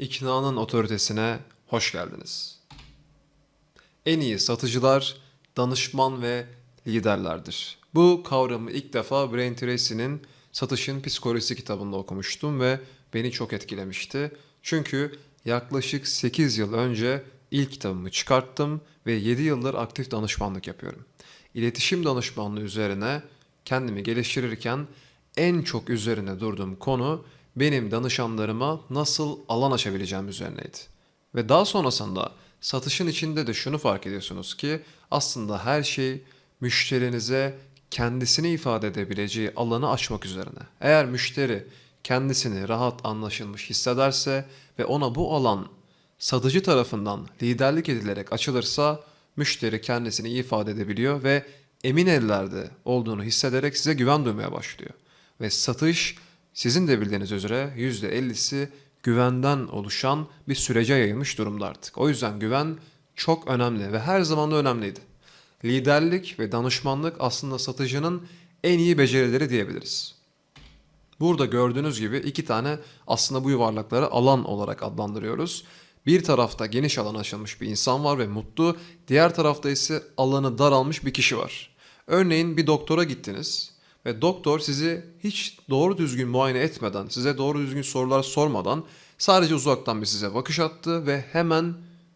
İknanın otoritesine hoş geldiniz. En iyi satıcılar, danışman ve liderlerdir. Bu kavramı ilk defa Brain Tracy'nin Satışın Psikolojisi kitabında okumuştum ve beni çok etkilemişti. Çünkü yaklaşık 8 yıl önce ilk kitabımı çıkarttım ve 7 yıldır aktif danışmanlık yapıyorum. İletişim danışmanlığı üzerine kendimi geliştirirken en çok üzerine durduğum konu benim danışanlarıma nasıl alan açabileceğim üzerineydi. Ve daha sonrasında satışın içinde de şunu fark ediyorsunuz ki aslında her şey müşterinize kendisini ifade edebileceği alanı açmak üzerine. Eğer müşteri kendisini rahat anlaşılmış hissederse ve ona bu alan satıcı tarafından liderlik edilerek açılırsa müşteri kendisini ifade edebiliyor ve emin ellerde olduğunu hissederek size güven duymaya başlıyor. Ve satış sizin de bildiğiniz üzere %50'si güvenden oluşan bir sürece yayılmış durumda artık. O yüzden güven çok önemli ve her zaman da önemliydi. Liderlik ve danışmanlık aslında satıcının en iyi becerileri diyebiliriz. Burada gördüğünüz gibi iki tane aslında bu yuvarlakları alan olarak adlandırıyoruz. Bir tarafta geniş alan açılmış bir insan var ve mutlu. Diğer tarafta ise alanı daralmış bir kişi var. Örneğin bir doktora gittiniz ve doktor sizi hiç doğru düzgün muayene etmeden, size doğru düzgün sorular sormadan sadece uzaktan bir size bakış attı ve hemen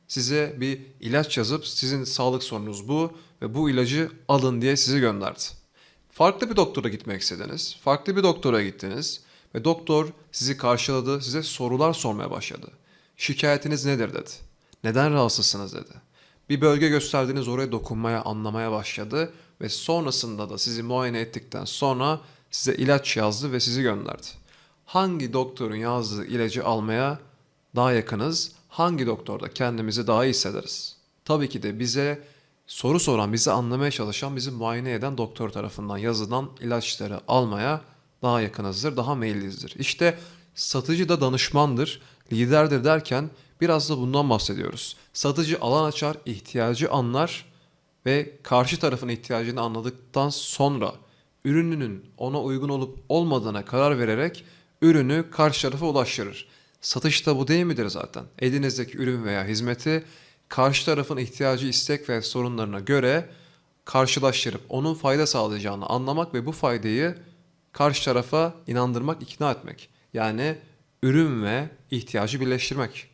size bir ilaç yazıp sizin sağlık sorununuz bu ve bu ilacı alın diye sizi gönderdi. Farklı bir doktora gitmek istediniz. Farklı bir doktora gittiniz ve doktor sizi karşıladı, size sorular sormaya başladı. Şikayetiniz nedir dedi. Neden rahatsızsınız dedi. Bir bölge gösterdiniz oraya dokunmaya, anlamaya başladı ve sonrasında da sizi muayene ettikten sonra size ilaç yazdı ve sizi gönderdi. Hangi doktorun yazdığı ilacı almaya daha yakınız? Hangi doktorda kendimizi daha iyi hissederiz? Tabii ki de bize soru soran, bizi anlamaya çalışan, bizi muayene eden doktor tarafından yazılan ilaçları almaya daha yakınızdır, daha meyillizdir. İşte satıcı da danışmandır, liderdir derken biraz da bundan bahsediyoruz. Satıcı alan açar, ihtiyacı anlar ve karşı tarafın ihtiyacını anladıktan sonra ürününün ona uygun olup olmadığına karar vererek ürünü karşı tarafa ulaştırır. Satışta bu değil midir zaten? Elinizdeki ürün veya hizmeti karşı tarafın ihtiyacı, istek ve sorunlarına göre karşılaştırıp onun fayda sağlayacağını anlamak ve bu faydayı karşı tarafa inandırmak, ikna etmek. Yani ürün ve ihtiyacı birleştirmek.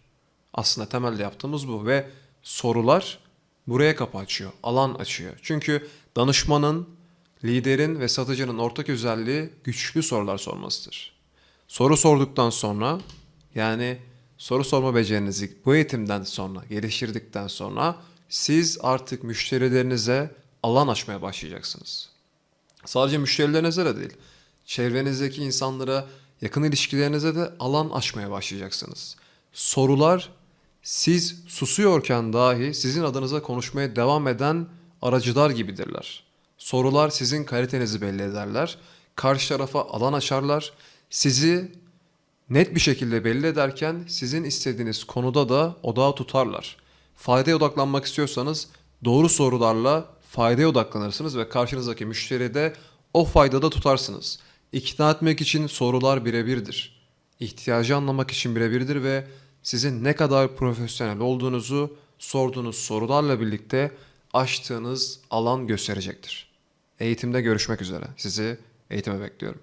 Aslında temelde yaptığımız bu ve sorular buraya kapı açıyor, alan açıyor. Çünkü danışmanın, liderin ve satıcının ortak özelliği güçlü sorular sormasıdır. Soru sorduktan sonra yani soru sorma becerinizi bu eğitimden sonra geliştirdikten sonra siz artık müşterilerinize alan açmaya başlayacaksınız. Sadece müşterilerinize de değil, çevrenizdeki insanlara, yakın ilişkilerinize de alan açmaya başlayacaksınız. Sorular siz susuyorken dahi sizin adınıza konuşmaya devam eden aracılar gibidirler. Sorular sizin kalitenizi belli ederler. Karşı tarafa alan açarlar. Sizi net bir şekilde belli ederken sizin istediğiniz konuda da odağı tutarlar. Faydaya odaklanmak istiyorsanız doğru sorularla faydaya odaklanırsınız ve karşınızdaki müşteri de o faydada tutarsınız. İkna etmek için sorular birebirdir. İhtiyacı anlamak için birebirdir ve sizin ne kadar profesyonel olduğunuzu sorduğunuz sorularla birlikte açtığınız alan gösterecektir. Eğitimde görüşmek üzere. Sizi eğitime bekliyorum.